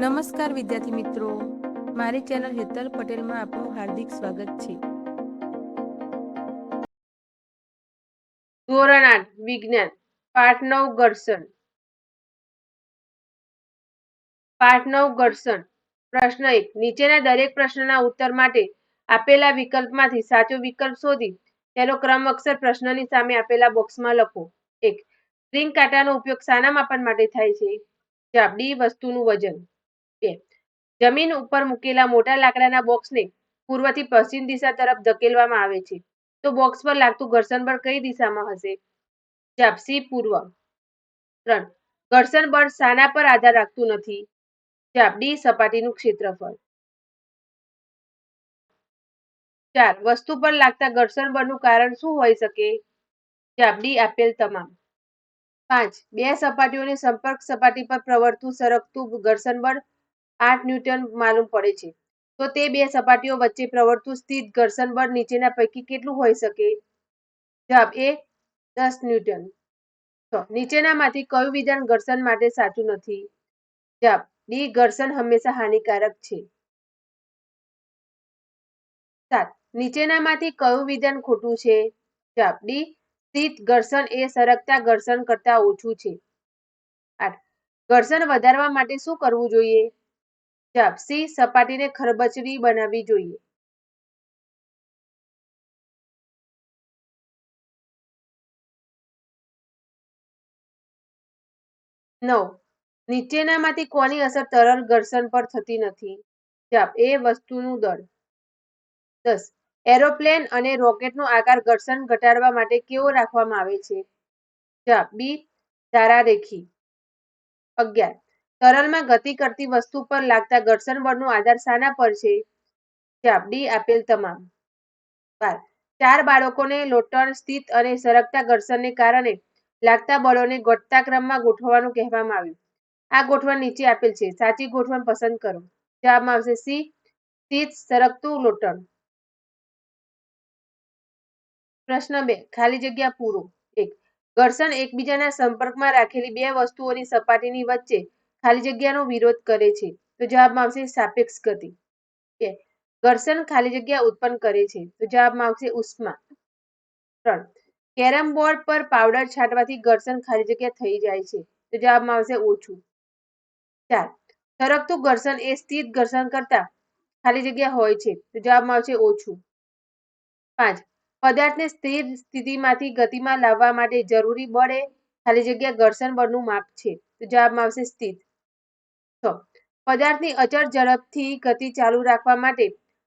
નમસ્કાર વિદ્યાર્થી મિત્રો. મારી ચેનલ હેતલ પટેલમાં આપનું હાર્દિક સ્વાગત છે. ધોરણ આઠ વિજ્ઞાન, પાઠ નવ ઘર્ષણ. પાઠ નવ ઘર્ષણ. પ્રશ્ન એક, નીચેના દરેક પ્રશ્નના ઉત્તર માટે આપેલા વિકલ્પમાંથી સાચો વિકલ્પ શોધી તેનો ક્રમ અક્ષર પ્રશ્નની સામે આપેલા બોક્સમાં લખો. એક સ્પ્રિંગ કાંટાનો ઉપયોગ શાના માપન માટે થાય છે. જવાબ વસ્તુનું વજન. જમીન ઉપર મૂકેલા મોટા લાકડાના બોક્સને પૂર્વથી પશ્ચિમ દિશા તરફ ધકેલવામાં આવે છે. તો બોક્સ પર લાગતું ઘર્ષણ બળ કઈ દિશામાં હશે? જવાબ પૂર્વ. ત્રણ. ઘર્ષણ બળ શાના પર આધાર રાખતું નથી. જવાબ સપાટીનું ક્ષેત્રફળ. ચાર. વસ્તુ પર લાગતા ઘર્ષણ બળનું કારણ શું હોઈ શકે? જવાબ આપેલ તમામ. પાંચ. બે સપાટીઓની સંપર્ક સપાટી પર પ્રવર્તું સરકતું ઘર્ષણ બળ આઠ ન્યૂટન માલુમ પડે છે. તો તે બે સપાટીઓ વચ્ચે પ્રવર્તું સ્થિત ઘર્ષણ બળ નીચેના પૈકી કેટલું હોઈ શકે? જવાબ એ, દસ ન્યૂટન. તો નીચેનામાંથી કયું વિધાન ઘર્ષણ માટે સાચું નથી? જવાબ, ડી, ઘર્ષણ હંમેશા હાનિકારક છે. સાત, નીચેનામાંથી કયું વિધાન ખોટું છે? જવાબ, ડી, સ્થિત ઘર્ષણ એ સરકતા ઘર્ષણ કરતા ઓછું છે. આઠ, ઘર્ષણ વધારવા માટે શું કરવું જોઈએ? જવાબ સી સપાટીને ખરબચડી બનાવવી જોઈએ. નવ. નીચેનામાંથી કોની અસર તરલ ઘર્ષણ પર થતી નથી? જવાબ, એ વસ્તુનું દળ. દસ. એરોપ્લેન અને રોકેટનો આકાર ઘર્ષણ ઘટાડવા માટે કેવો રાખવામાં આવે છે? જવાબ, બી ધારારેખી અગિયાર. તરલમાં ગતિ કરતી વસ્તુ પર લાગતા ઘર્ષણ બળનો આધાર શાના પર છે? જવાબ ડી, આપેલ તમામ. બાર. ચાર બાળકોને લોટણ સ્થિત અને સરકતા ઘર્ષણને કારણે લાગતા બળોને ઘટતા ક્રમમાં ગોઠવવાનું કહેવામાં આવ્યું. આ ગોઠવણ નીચે આપેલ છે. સાચી ગોઠવણ પસંદ કરો. જવાબમાં આવશે સી, સ્થિત સરકતું લોટણ. પ્રશ્ન બે. ખાલી જગ્યા પૂરો. એક. ઘર્ષણ એકબીજાના સંપર્કમાં રાખેલી બે વસ્તુઓની સપાટીની વચ્ચે ખાલી જગ્યાનો વિરોધ કરે છે. તો જવાબમાં આવશે સાપેક્ષ ગતિ. ઘર્ષણ ખાલી જગ્યા ઉત્પન્ન કરે છે. તો જવાબમાં આવશે ઉષ્મા. ત્રણ. કેરમ બોર્ડ પર પાવડર છાંટવાથી ઘર્ષણ ખાલી જગ્યા થઈ જાય છે. તો જવાબમાં આવશે ઓછું. ચાર. સરકતું ઘર્ષણ એ સ્થિત ઘર્ષણ કરતા ખાલી જગ્યા હોય છે. તો જવાબમાં આવશે ઓછું. પાંચ. પદાર્થને સ્થિર સ્થિતિમાંથી ગતિમાં લાવવા માટે જરૂરી બળ ખાલી જગ્યા ઘર્ષણ બળનું માપ છે. તો જવાબમાં આવશે સ્થિત. પદાર્થની અચળ ઝડપથી ગતિ ચાલુ રાખવા માટે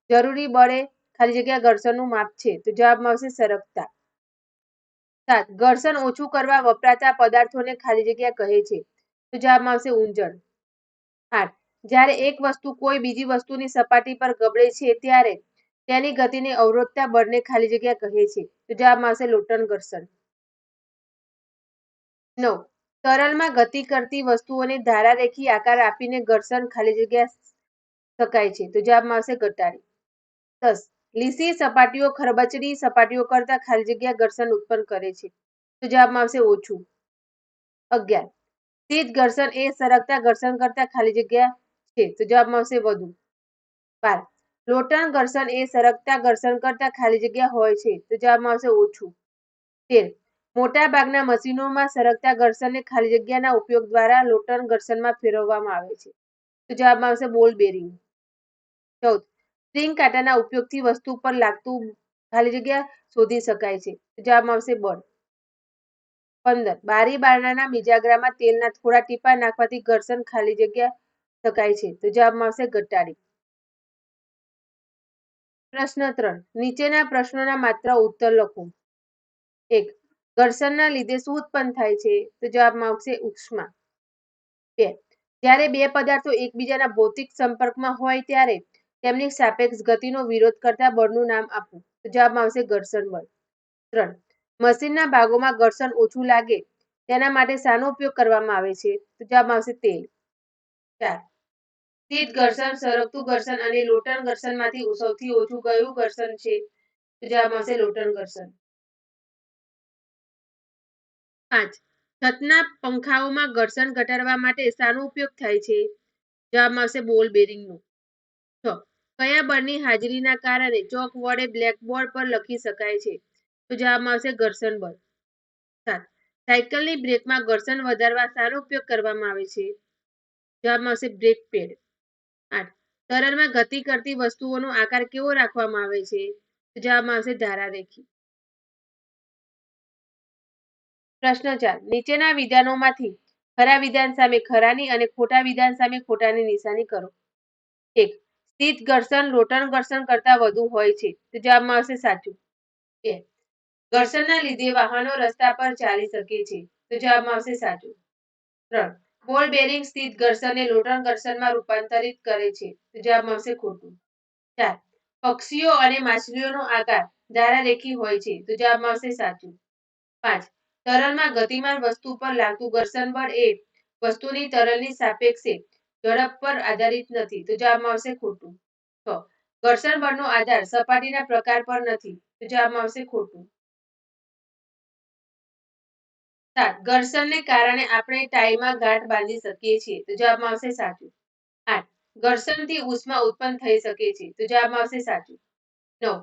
જરૂરી બળે ખાલી જગ્યા ઘર્ષણનું માપ છે. તો જવાબમાં આવશે સરકતા સાત, ઘર્ષણ ઓછું કરવા વપરાતા પદાર્થોને ખાલી જગ્યા કહે છે. તો જવાબમાં આવશે ઊંજણ આઠ, જ્યારે એક વસ્તુ કોઈ બીજી વસ્તુની સપાટી પર ગબડે છે ત્યારે તેની ગતિને અવરોધતા બળને ખાલી જગ્યા કહે છે. તો જવાબમાં આવશે લોટન ઘર્ષણ. નવ તરલમાં ગતિ કરતી વસ્તુઓને ધારારેખી આકાર આપીને ઘર્ષણ ખાલી જગ્યા શકાય છે. તો જવાબમાં આવશે ઘટાડી. દસ. લીસી સપાટીઓ ખરબચડી સપાટીઓ કરતા ખાલી જગ્યા ઘર્ષણ ઉત્પન્ન કરે છે. તો જવાબમાં આવશે ઓછું. અગિયાર. સ્થિત ઘર્ષણ એ સરકતા ઘર્ષણ કરતા ખાલી જગ્યા છે. તો જવાબમાં આવશે વધુ. બાર. લોટણ ઘર્ષણ એ સરકતા ઘર્ષણ કરતા ખાલી જગ્યા હોય છે. તો જવાબમાં આવશે ઓછું. તેર. મોટા ભાગના મશીનોમાં સરકતા ઘર્ષણને ખાલી જગ્યાના ઉપયોગ દ્વારા લોટન ઘર્ષણમાં ફેરવવામાં આવે છે. તો જવાબમાં આવશે બોલ બેરિંગ. ચૌદ. સ્ટ્રિંગ કાંટાના ઉપયોગથી વસ્તુ પર લાગતું ખાલી જગ્યા શોધી શકાય છે. જવાબમાં આવશે બળ. પંદર. બારી બારણાના મિજાગરામાં તેલના થોડા ટીપા નાખવાથી ઘર્ષણ ખાલી જગ્યા શકાય છે. તો જવાબમાં આવશે ઘટાડી. પ્રશ્ન ત્રણ. નીચેના પ્રશ્નોના માત્ર ઉત્તર લખો. એક. ઘર્ષણના લીધે શું ઉત્પન્ન થાય છે. તો જવાબમાં આવશે ઉષ્મા. બે. જ્યારે બે પદાર્થો એકબીજાના ભૌતિક સંપર્કમાં હોય ત્યારે તેમની સાપેક્ષ ગતિનો વિરોધ કરતા બળનું નામ આપવું. તો જવાબમાં આવશે ઘર્ષણ બળ. ત્રણ. મશીનના ભાગોમાં ઘર્ષણ ઓછું લાગે તેના માટે શાનો ઉપયોગ કરવામાં આવે છે? તો જવાબમાં આવશે તેલ. ચાર. સ્થિત ઘર્ષણ, સરકતું ઘર્ષણ અને લોટન ઘર્ષણમાંથી સૌથી ઓછું કયું ઘર્ષણ છે? તો જવાબમાં આવશે લોટન ઘર્ષણ. પાંચ. છતના પંખાઓમાં ઘર્ષણ ઘટાડવા માટે શાનો ઉપયોગ થાય છે? જવાબ આવશે બોલ બેરિંગનો. છ. કયા બળની હાજરીના કારણે ચોક વડે બ્લેકબોર્ડ પર લખી શકાય છે? તો જવાબ આવશે ઘર્ષણ બળ. સાત. સાયકલની બ્રેકમાં ઘર્ષણ વધારવા શાનો ઉપયોગ કરવામાં આવે છે? જવાબ આવશે બ્રેક પેડ. આઠ. તરલમાં ગતિ કરતી વસ્તુઓનો આકાર કેવો રાખવામાં આવે છે? તો જવાબ આવશે ધારારેખી. પ્રશ્ન ચાર. નીચેના વિધાનોમાંથી ખરા વિધાન સામે ખરાની અને ખોટા વિધાન સામે ખોટાની નિશાની કરો. એક સ્થિત ઘર્ષણ લોટન ઘર્ષણ કરતા વધુ હોય છે. તો જવાબમાં આવશે સાચું. બે, ઘર્ષણના લીધે વાહનો રસ્તા પર ચાલી શકે છે. તો જવાબમાં આવશે સાચું. ત્રણ, બોલ બેરિંગ સ્થિત ઘર્ષણને લોટન ઘર્ષણમાં રૂપાંતરિત કરે છે. તો જવાબમાં આવશે ખોટું. ચાર, પક્ષીઓ અને માછલીઓનો આકાર ધારારેખી હોય છે. તો જવાબમાં આવશે સાચું. પાંચ તરલમાં ગતિમાન વસ્તુ પર લાગતું ઘર્ષણ બળ એ વસ્તુની તરલની સાપેક્ષે ઝડપ પર આધારિત નથી. તો જવાબમાં આવશે ખોટું. છ ઘર્ષણ બળનો આધાર સપાટીના પ્રકાર પર નથી. તો જવાબમાં આવશે ખોટું. સાત, ઘર્ષણને કારણે આપણે ટાઈમાં ગાંઠ બાંધી શકીએ છીએ. તો જવાબમાં આવશે સાચું. આઠ, ઘર્ષણથી ઉષ્મા ઉત્પન્ન થઈ શકે છે. તો જવાબમાં આવશે સાચું. નવ,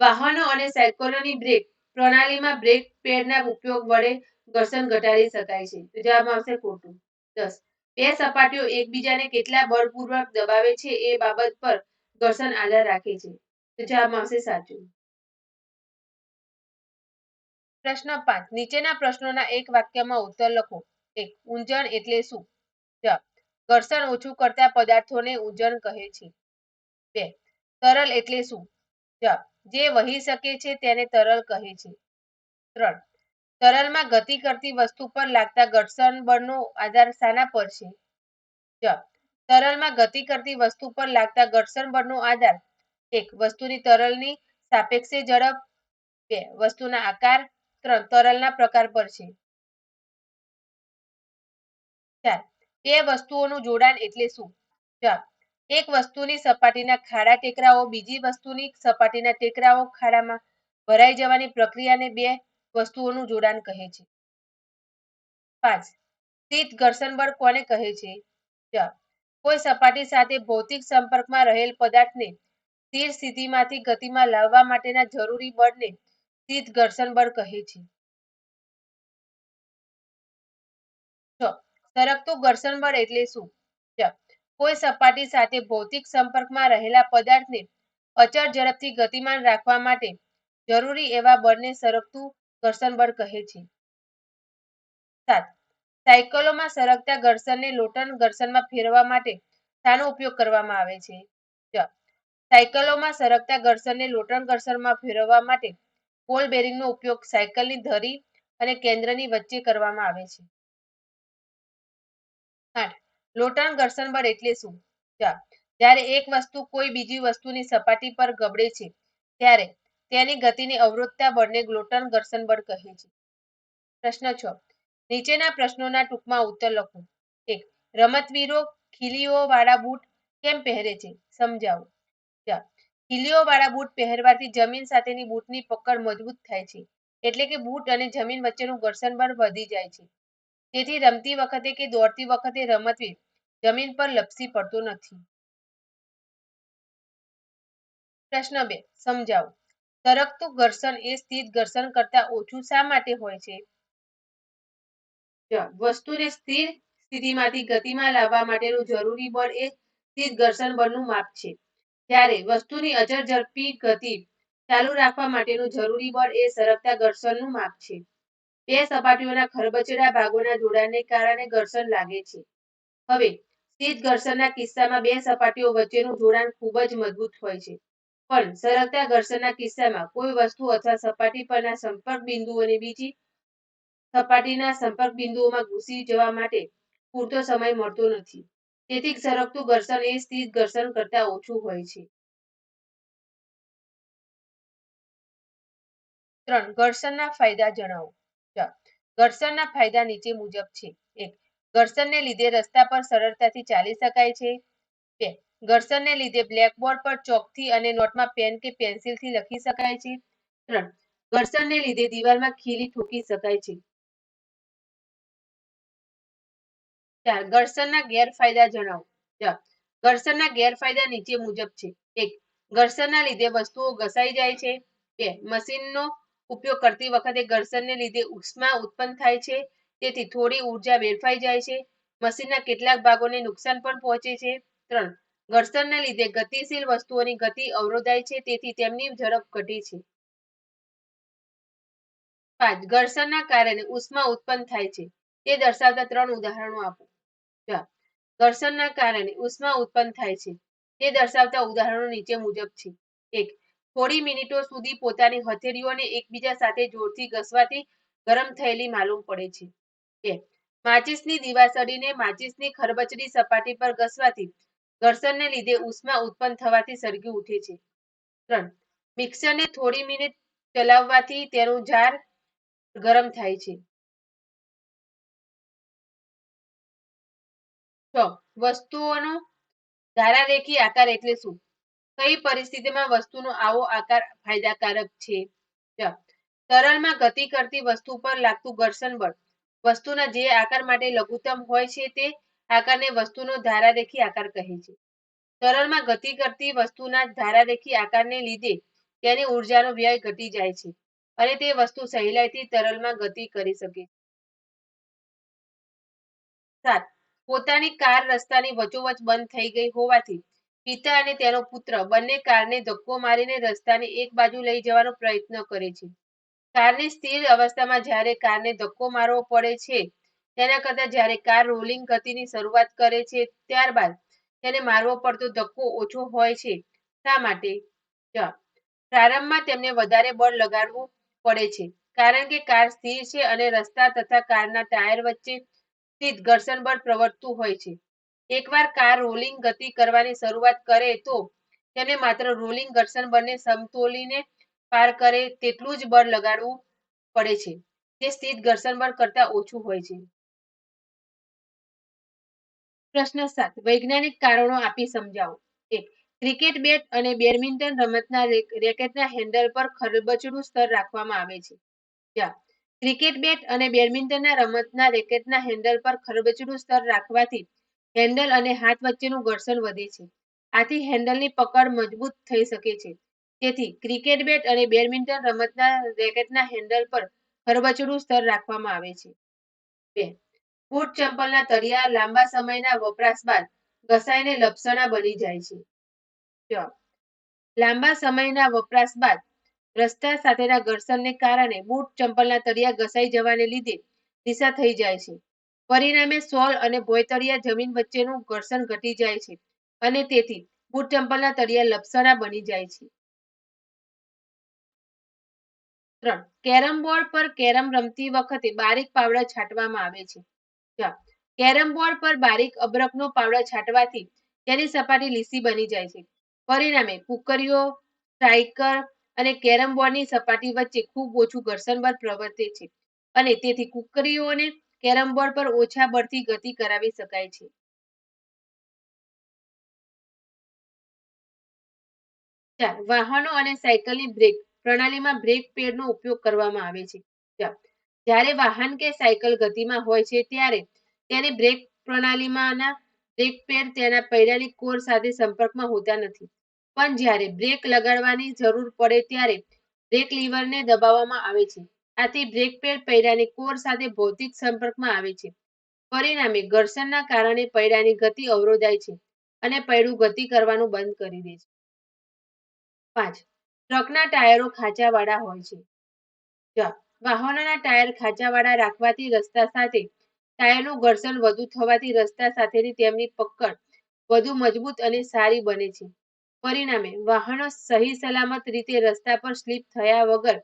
વાહનો અને સાયકલોની બ્રેક પ્રણાલીમાં બ્રેક પેડના ઉપયોગ વડે ઘર્ષણ ઘટાડી શકાય છે. તો જવાબમાં આવશે ખોટું. દસ. બે સપાટીઓ એકબીજાને કેટલા બળપૂર્વક દબાવે છે એ બાબત પર ઘર્ષણ આધાર રાખે છે. તો જવાબમાં આવશે સાચું. પ્રશ્ન પાંચ. નીચેના પ્રશ્નોના એક વાક્યમાં ઉત્તર લખો. એક. ઊંજણ એટલે શું? જવાબ. ઘર્ષણ ઓછું કરતા પદાર્થોને ઊંજણ કહે છે. બે. તરલ એટલે શું? જવાબ. જે વહી શકે છે તેને તરલ કહે છે. ત્રણ. તરલમાં ગતિ કરતી વસ્તુ પર લાગતા ઘર્ષણ બળનો આધાર શાના પર છે? તરલમાં ગતિ કરતી વસ્તુ પર લાગતા ઘર્ષણ બળનો આધાર. એક. વસ્તુની તરલની સાપેક્ષે ઝડપ. બે. વસ્તુના આકાર. ત્રણ. તરલના પ્રકાર પર છે. ચાર. બે વસ્તુઓનું જોડાણ એટલે શું? જવાબ એક વસ્તુની સપાટીના ખાડા ટેકરાઓ, બીજી વસ્તુની સપાટીના ટેકરાઓ ખાડામાં ભરાઈ જવાની પ્રક્રિયાને બે વસ્તુઓનું જોડાણ કહે છે. પાંચ સ્થિત ઘર્ષણ કોને કહે છે? કોઈ સપાટી સાથે ભૌતિક સંપર્કમાં રહેલ પદાર્થને સ્થિર સ્થિતિમાંથી ગતિમાં લાવવા માટેના જરૂરી બળને સ્થિત ઘર્ષણ બળ કહે છે. સરકતું ઘર્ષણ એટલે શું? કોઈ સપાટી સાથે ભૌતિક સંપર્કમાં રહેલા પદાર્થને અચળ ઝડપથી ગતિમાન રાખવા માટે જરૂરી એવા બળને સરકતું ઘર્ષણ બળ કહે છે. સાત, સાયકલોમાં સરકતા ઘર્ષણને લોટન ઘર્ષણમાં ફેરવા માટે શાનો ઉપયોગ કરવામાં આવે છે. સાયકલોમાં સરકતા ઘર્ષણને લોટન ઘર્ષણમાં ફેરવવા માટે બોલ બેરિંગનો ઉપયોગ સાયકલની ધરી અને કેન્દ્રની વચ્ચે કરવામાં આવે છે. આઠ લોટન ઘર્ષણ બળ એટલે શું? જ્યારે એક વસ્તુ કોઈ બીજી વસ્તુની સપાટી પર ગબડે છે, ત્યારે તેની ગતિને અવરોધતા બળને ગ્લોટન ઘર્ષણ બળ કહે છે. પ્રશ્ન છ. નીચેના પ્રશ્નોના ટૂંકમાં ઉત્તર લખો. એક. રમતવીરો ખીલીઓ વાળા બૂટ કેમ પહેરે છે? સમજાવો. ખીલીઓ વાળા બૂટ પહેરવાથી જમીન સાથેની બૂટની પકડ મજબૂત થાય છે, એટલે કે બૂટ અને જમીન વચ્ચેનું ઘર્ષણ બળ વધી જાય છે. તેથી રમતી વખતે કે દોડતી વખતે રમતવીર જમીન પર લપસી પડતો નથી. પ્રશ્ન બે, સમજાવો. સરકતું ઘર્ષણ એ સ્થિત ઘર્ષણ કરતા ઓછું શા માટે હોય છે? વસ્તુને સ્થિર સ્થિતિમાંથી ગતિમાં લાવવા માટેનું જરૂરી બળ એ સ્થિત ઘર્ષણ બળનું માપ છે. જ્યારે વસ્તુની અચળ ઝડપી ગતિ ચાલુ રાખવા માટેનું જરૂરી બળ એ સરકતા ઘર્ષણનું માપ છે. બે સપાટીઓના ખરબચડા ભાગોના જોડાણને કારણે ઘર્ષણ લાગે છે. હવે સ્થિત ઘર્ષણના કિસ્સામાં બે સપાટીઓ વચ્ચેનું જોડાણ ખૂબ જ મજબૂત હોય છે. પણ સરકતા ઘર્ષણના કિસ્સામાં કોઈ વસ્તુ અથવા સપાટી પરના સંપર્ક બિંદુઓને બીજી સપાટીના સંપર્ક બિંદુઓમાં ઘૂસી જવા માટે પૂરતો સમય મળતો નથી. તેથી સરકતું ઘર્ષણ એ સ્થિત ઘર્ષણ કરતા ઓછું હોય છે. ત્રણ, ઘર્ષણના ફાયદા જણાવો. ઘર્ષણના ફાયદા નીચે મુજબ છે. એક ઘર્ષણને લીધે રસ્તા પર સરળતાથી ચાલી શકાય છે. બે, ઘર્ષણને લીધે બ્લેકબોર્ડ પર ચોકથી અને નોટમાં પેન કે પેન્સિલથી લખી શકાય છે. ત્રણ, ઘર્ષણને લીધે દિવાલમાં ખીલી ઠોકી શકાય છે. ચાર, ઘર્ષણના ગેરફાયદા જણાવો. ઘર્ષણના ગેરફાયદા નીચે મુજબ છે. એક, ઘર્ષણના લીધે વસ્તુઓ ઘસાઈ જાય છે. બે, મશીનનો ઉપયોગ કરતી વખતે ઘર્ષણને લીધે ઉષ્મા ઉત્પન્ન થાય છે. તેથી થોડી ઊર્જા વેડફાઈ જાય છે. મશીનના કેટલાક ભાગોને નુકસાન પણ પહોંચે છે. ત્રણ, ઘર્ષણને લીધે ગતિશીલ વસ્તુઓની ગતિ અવરોધાય છે, તેથી તેમની ઝડપ ઘટે છે. પાંચ, ઘર્ષણના કારણે ઉષ્મા ઉત્પન્ન થાય છે. તે દર્શાવતા ત્રણ ઉદાહરણો આપો. ઘર્ષણના કારણે ઉષ્મા ઉત્પન્ન થાય છે. તે દર્શાવતા ઉદાહરણો નીચે મુજબ છે. એક, થોડી મિનિટો સુધી પોતાની હથેળીઓને એકબીજા સાથે જોરથી ઘસવાથી ગરમ થયેલી માલુમ પડે છે. બે માચિસની દિવાસળીને માચિસની ખરબચડી સપાટી પર ઘસવાથી ઘર્ષણને લીધે ઉષ્મા ઉત્પન્ન થવાથી સળગી ઉઠે છે. ત્રણ, મિક્સરને થોડી મિનિટ ચલાવવાથી તેનું જાર ગરમ થાય છે. છ, વસ્તુઓનો ધારારેખી આકાર એટલે શું? કઈ પરિસ્થિતિમાં વસ્તુનો આવો આકાર ફાયદાકારક છે? તરલમાં ગતિ કરતી વસ્તુ પર લાગતું ઘર્ષણ બળ. વસ્તુના જે આકાર માટે લઘુત્તમ હોય છે તે આકારને વસ્તુનો ધારારેખી આકાર કહે છે. તરલમાં ગતિ કરતી વસ્તુના ધારારેખી આકારને લીધે તેની ઉર્જાનો વ્યય ઘટી જાય છે અને તે વસ્તુ સહેલાઈથી તરલમાં ગતિ કરી શકે. સાત, પોતાની કાર રસ્તાની વચોવચ બંધ થઈ ગઈ હોવાથી પિતા અને તેનો પુત્ર બંને કારને ધક્કો મારીને રસ્તાની એક બાજુ લઈ જવાનો પ્રયત્ન કરે છે. કારની સ્થિર અવસ્થામાં જ્યારે કારને ધક્કો મારવો પડે છે, તેના કરતાં જ્યારે કાર રોલિંગ ગતિની શરૂઆત કરે છે, ત્યારબાદ તેને મારવો પડતો ધક્કો ઓછો હોય છે. શા માટે? પ્રારંભમાં તેમને વધારે બળ લગાડવું પડે છે, કારણ કે કાર સ્થિર છે અને રસ્તા તથા કારના ટાયર વચ્ચે સ્થિત ઘર્ષણ બળ પ્રવર્તતું હોય છે. એકવાર કાર રોલિંગ ગતિ કરવાની શરૂઆત કરે તો તેને માત્ર રોલિંગ ઘર્ષણ બળને સમતોલીને પાર કરે તેટલું જ બળ લગાડવું પડે છે. જે સ્થિત ઘર્ષણ બળ કરતાં ઓછું હોય છે. પ્રશ્ન સાત. વૈજ્ઞાનિક કારણો આપી સમજાવો. એક, ક્રિકેટ બેટ અને બેડમિન્ટન રમતના રેક- રેકેટના હેન્ડલ પર ખરબચડું સ્તર રાખવામાં આવે છે. ક્રિકેટ બેટ અને બેડમિન્ટનના રમતના રેકેટના હેન્ડલ પર ખરબચડું સ્તર રાખવાથી હેન્ડલ અને હાથ વચ્ચેનું ઘર્ષણ વધે છે. આથી હેન્ડલની પકડ મજબૂત થઈ શકે છે. તેથી ક્રિકેટ બેટ અને બેડમિન્ટન રમતના રેકેટના હેન્ડલ પર ખરબચડું સ્તર રાખવામાં આવે છે. બે બૂટ ચંપલના તળિયા લાંબા સમયના વપરાશ બાદ ઘસાઈને લપસણા બની જાય છે. લાંબા સમયના વપરાશ બાદ રસ્તા સાથેના ઘર્ષણને કારણે બૂટ ચંપલના તળિયા ઘસાઈ જવાને લીધે દિશા થઈ જાય છે. પરિણામે સોલ અને ભોયતળિયા જમીન વચ્ચેનું ઘર્ષણ ઘટી જાય છે અને તેથી બૂટ ચંપલના તળિયા લપસણા બની જાય છે. ત્રણ. કેરમ બોર્ડ પર કેરમ રમતી વખતે બારીક પાવડા છાંટવામાં આવે છે. કેરમ બોર્ડ પર બારીક અબરકનો પાવડર છાંટવાથી તેની સપાટી લીસી બની જાય છે. પરિણામે કુકરીઓ, સ્ટ્રાઇકર અને કેરમ બોર્ડની સપાટી વચ્ચે ખૂબ ઓછું ઘર્ષણ બળ પ્રવર્તે છે અને તેથી કુકરીઓને કેરમ બોર્ડ પર ઓછા બળથી ગતિ કરાવી શકાય છે. ચાર. વાહનો અને સાયકલની બ્રેક પ્રણાલીમાં બ્રેક પેડનો ઉપયોગ કરવામાં આવે છે. જ્યારે વાહન કે સાયકલ ગતિમાં હોય છે, ત્યારે તેની બ્રેક પ્રણાલીમાંના બ્રેક પેડ તેના પૈડાની કોર સાથે સંપર્કમાં હોતા નથી. પણ જ્યારે બ્રેક લગાડવાની જરૂર પડે ત્યારે બ્રેક લીવરને દબાવવામાં આવે છે. આથી બ્રેક પેડ પૈડાની કોર સાથે ભૌતિક સંપર્કમાં આવે છે. પરિણામે ઘર્ષણના કારણે પૈડાની ગતિ અવરોધાય છે અને પૈડું ગતિ કરવાનું બંધ કરી દે છે. પાંચ ટ્રકના ટાયરો ખાંચાવાળા હોય છે. વાહનોના ટાયર ખાંચાવાળા રાખવાથી રસ્તા સાથે, ટાયરનું ઘર્ષણ વધુ થવાથી રસ્તા સાથેની તેમની પકડ વધુ મજબૂત અને સારી બને છે. પરિણામે, વાહનો સહી સલામત રીતે રસ્તા પર સ્લીપ થયા વગર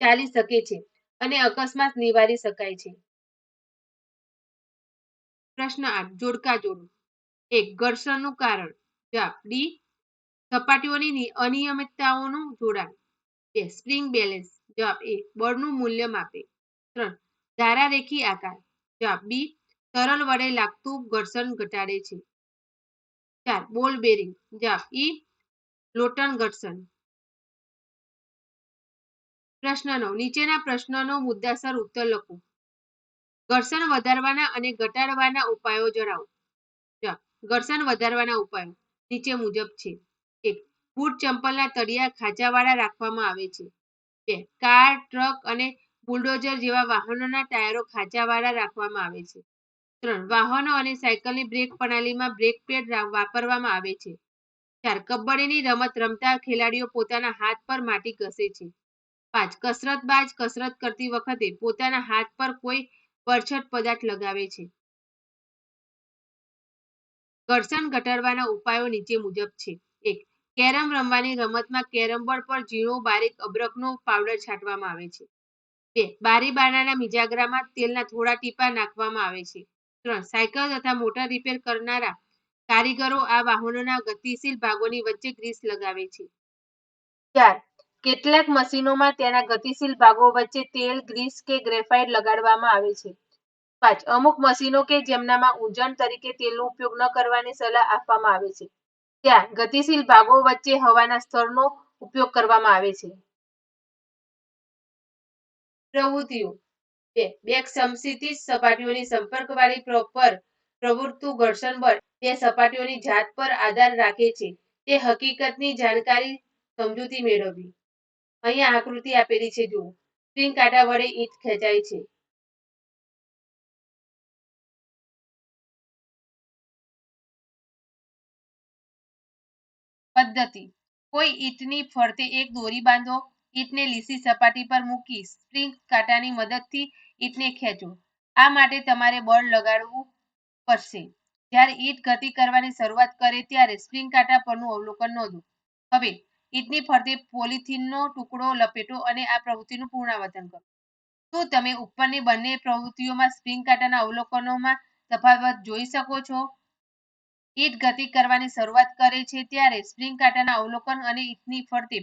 ચાલી શકે છે અને અકસ્માત નિવારી શકાય છે. પ્રશ્ન આઠ જોડકા જોડો એક, ઘર્ષણનું કારણ. જવાબ ડી સપાટીઓની અનિયમિતતાઓનું જોડાણ. બે, સ્પ્રિંગ બેલેન્સ. જવાબ એ, બળનું મૂલ્ય માપે. ત્રણ, ધારારેખી આકાર. જવાબ બી, તરલ વડે લાગતું ઘર્ષણ ઘટાડે છે. ચાર, બોલ બેરિંગ. જવાબ ઈ લોટન ઘર્ષણ. પ્રશ્ન નવ, નીચેના પ્રશ્નનો મુદ્દાસર ઉત્તર લખો. ઘર્ષણ વધારવાના અને ઘટાડવાના ઉપાયો જણાવો. જવાબ, ઘર્ષણ વધારવાના ઉપાયો નીચે મુજબ છે. બૂટ ચંપલના તળિયા ખાંચાવાળા રાખવામાં આવે છે. બે, કાર, ટ્રક અને બુલડોઝર જેવા વાહનોના ટાયરો ખાંચાવાળા રાખવામાં આવે છે. ત્રણ, વાહનો અને સાયકલની બ્રેક પ્રણાલીમાં બ્રેક પેડ વાપરવામાં આવે છે. ચાર, કબડ્ડીની રમત રમતા ખેલાડીઓ પોતાના હાથ પર માટી ઘસે છે. પાંચ કસરતબાજ કસરત કરતી વખતે પોતાના હાથ પર કોઈ બરછટ પદાર્થ લગાવે છે. ઘર્ષણ ઘટાડવાના ઉપાયો નીચે મુજબ છે. એક કેરમ રમવાની રમતમાં કેરમ બોર્ડ પર ઝીણો બારીક અબરકનો પાવડર છાંટવામાં આવે છે. બે, બારી બારણાના મિજાગરામાં તેલના થોડા ટીપા નાખવામાં આવે છે. ત્રણ, સાયકલ તથા મોટર રિપેર કરનારા કારીગરો આ વાહનોના ગતિશીલ ભાગોની વચ્ચે ગ્રીસ લગાવે છે. ચાર, કેટલાક મશીનોમાં તેના ગતિશીલ ભાગો વચ્ચે તેલ, ગ્રીસ કે ગ્રેફાઇટ લગાડવામાં આવે છે. પાંચ, અમુક મશીનો કે જેમનામાં ઊંજણ તરીકે તેલનો ઉપયોગ ન કરવાની સલાહ આપવામાં આવે છે. ત્યાં ગતિશીલ ભાગો વચ્ચે હવાના સ્તરનો ઉપયોગ કરવામાં આવે છે. પ્રવૃત્તિઓ. બે બે સપાટીઓની સંપર્કવાળી પ્રોપર પ્રવૃત્તુ ઘર્ષણ બળ. બે, સપાટીઓની જાત પર આધાર રાખે છે. તે હકીકતની જાણકારી, સમજૂતી મેળવવી. અહીંયા આકૃતિ આપેલી છે, જુઓ. સ્પ્રિંગ કાંટા વડે ઈંટ ખેંચાય છે. પદ્ધતિ. કોઈ ઈંટની ફરતે એક દોરી બાંધો, ઈંટને લીસી સપાટી પર મૂકી સ્પ્રિંગ કાંટાની મદદથી ઈંટને ખેંચો. આ માટે તમારે બળ લગાડવું પડશે. જ્યારે ઈંટ ગતિ કરવાની શરૂઆત કરે ત્યારે સ્પ્રિંગ કાંટા પરનું અવલોકન નોંધો. હવે, ઈંટની ફરતે પોલિથીનનો ટુકડો, લપેટો અને આ પ્રવૃત્તિનું પુનરાવર્તન કરો. શું તમે ઉપરની બંને પ્રવૃત્તિઓમાં સ્પ્રિંગ કાંટાના અવલોકનોમાં તફાવત જોઈ શકો છો. ઈંટ ગતિ કરવાની શરૂઆત કરે છે ત્યારે સ્પ્રિંગ કાંટાના અવલોકન અને ઈટની ફરતે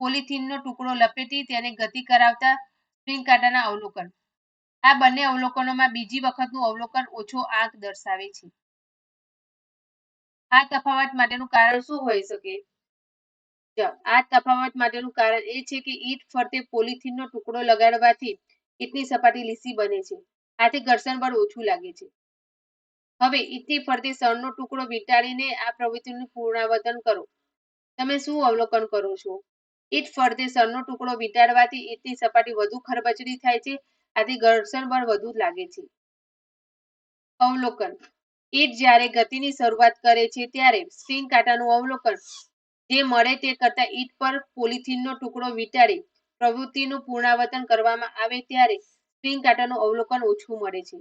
પોલિથીનનો ટુકડો લપેટી તેને ગતિ કરાવતા સ્પ્રિંગ કાંટાના અવલોકન. આ બંને અવલોકનોમાં બીજી વખતનું અવલોકન ઓછો આંક દર્શાવે છે. આ તફાવત માટેનું કારણ શું હોઈ શકે? આ તફાવત માટેનું કારણ એ છે કે ઈટ ફરતે પોલિથીનનો ટુકડો લગાડવાથી ઈટની સપાટી લીસી બને છે. આથી ઘર્ષણ બળ ઓછું લાગે છે. હવે ઈંટની ફરતી શણનો ટુકડો વીંટાળીને આ પ્રવૃત્તિનું પુનરાવર્તન કરો. તમે શું અવલોકન કરો છો? ઈંટ ફરતે શણનો ટુકડો વીંટાળવાથી ઈંટની સપાટી વધુ ખરબચડી થાય છે, આથી ઘર્ષણ બળ વધુ લાગે છે. અવલોકન. ઈંટ જ્યારે ગતિની શરૂઆત કરે છે, ત્યારે સ્પ્રિંગ કાંટાનું અવલોકન. જે મળે તે કરતાં ઈટ પર પોલિથીનનો ટુકડો વીંટાળી પ્રવૃત્તિનું પુનરાવર્તન કરવામાં આવે ત્યારે સ્પ્રિંગ કાંટાનું અવલોકન ઓછું મળે છે.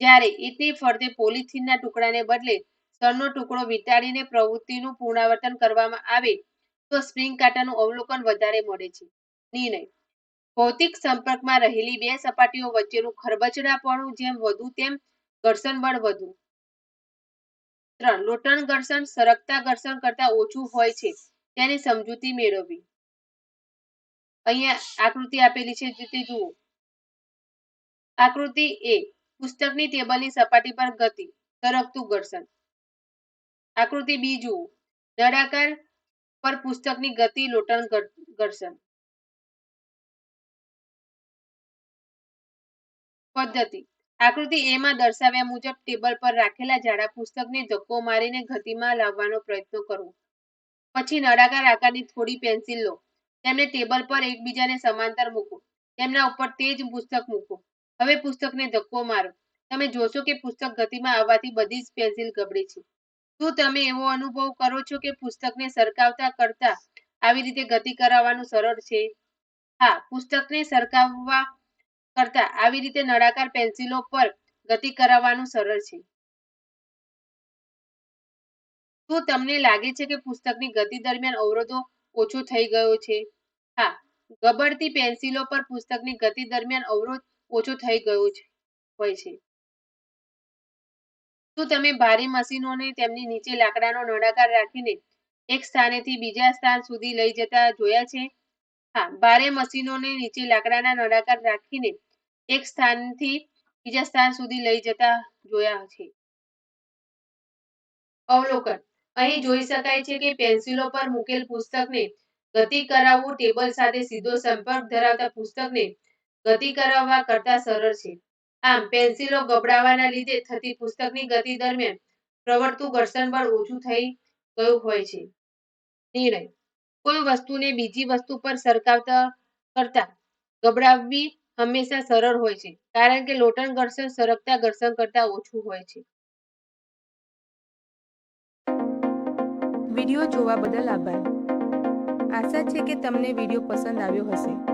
જ્યારે ઈંટની ફરતે પોલિથીનના ટુકડાને બદલે સ્તરનો ટુકડો વીંટાળીને પ્રવૃત્તિનું પુનરાવર્તન કરવામાં આવે, તો સ્પ્રિંગ કાંટાનું અવલોકન વધારે મળે છે. નિર્ણય. ભૌતિક સંપર્કમાં રહેલી બે સપાટીઓ વચ્ચેનું ખરબચડાપણું જેમ વધુ તેમ ઘર્ષણ બળ વધુ. ત્રણ. લોટણ ઘર્ષણ, સરકતા ઘર્ષણ કરતા ઓછું હોય છે, તેની સમજૂતી મેળવવી. અહીંયા આકૃતિ આપેલી છે તે જુઓ. આકૃતિ એ પુસ્તકની ટેબલની સપાટી પર ગતિ સરકતું ઘર્ષણ. આકૃતિ બી જુઓ. નળાકાર પર પુસ્તકની ગતિ લોટન ઘર્ષણ. પદ્ધતિ. આકૃતિ એ માં દર્શાવ્યા મુજબ ટેબલ પર રાખેલા જાડા પુસ્તકને ધક્કો મારીને ગતિમાં લાવવાનો પ્રયત્ન કરો. પછી નળાકાર આકારની થોડી પેન્સિલ લો. તેમને ટેબલ પર એકબીજાને સમાંતર મૂકો. તેમના ઉપર તે જ પુસ્તક મૂકો. હવે પુસ્તકને ધક્કો મારો. તમે જોશો કે પુસ્તક ગતિમાં આવવાથી બધી જ પેન્સિલ ગબડી છે. શું તમે એવો અનુભવ કરો છો કે પુસ્તકને સરકાવતા કરતા આવી રીતે ગતિ કરાવવાનું સરળ છે? હા, પુસ્તકને સરકાવવા કરતા આવી રીતે નળાકાર પેન્સિલો પર ગતિ કરાવવાનું સરળ છે. શું તમને લાગે છે કે પુસ્તકની ગતિ દરમિયાન અવરોધો ઓછો થઈ ગયો છે? હા, ગબડતી પેન્સિલો પર પુસ્તકની ગતિ દરમિયાન અવરોધ ઓછો થઈ ગયું હોય છે. શું તમે ભારે મશીનોને તેમની નીચે લાકડાનો નળાકાર રાખીને એક સ્થાનેથી બીજા સ્થાન સુધી લઈ જતા જોયા છે. હા, ભારે મશીનોને નીચે લાકડાના નળાકાર રાખીને એક સ્થાનથી બીજા સ્થાન સુધી લઈ જતા જોયા છે. અવલોકન. અહીં જોઈ શકાય છે કે પેન્સિલો પર મૂકેલ પુસ્તકને ગતિ કરાવવું ટેબલ સાથે સીધો સંપર્ક ધરાવતા પુસ્તકને ગતિ કરાવવા કરતા સરળ છે. આમ પેન્સિલો ગબડાવાના લીધે થતી પુસ્તકની ગતિ દરમિયાન પ્રવર્તતું ઘર્ષણ બળ ઓછું થઈ ગયું હોય છે. નિર્ણય. કોઈ વસ્તુને બીજી વસ્તુ પર સરકાવતા કરતા ગબડાવવી હંમેશા સરળ હોય છે, કારણ કે લોટન ઘર્ષણ સરકતા ઘર્ષણ કરતા ઓછું હોય છે. વીડિયો જોવા બદલ આભાર. આશા છે કે તમને વીડિયો પસંદ આવ્યો હશે.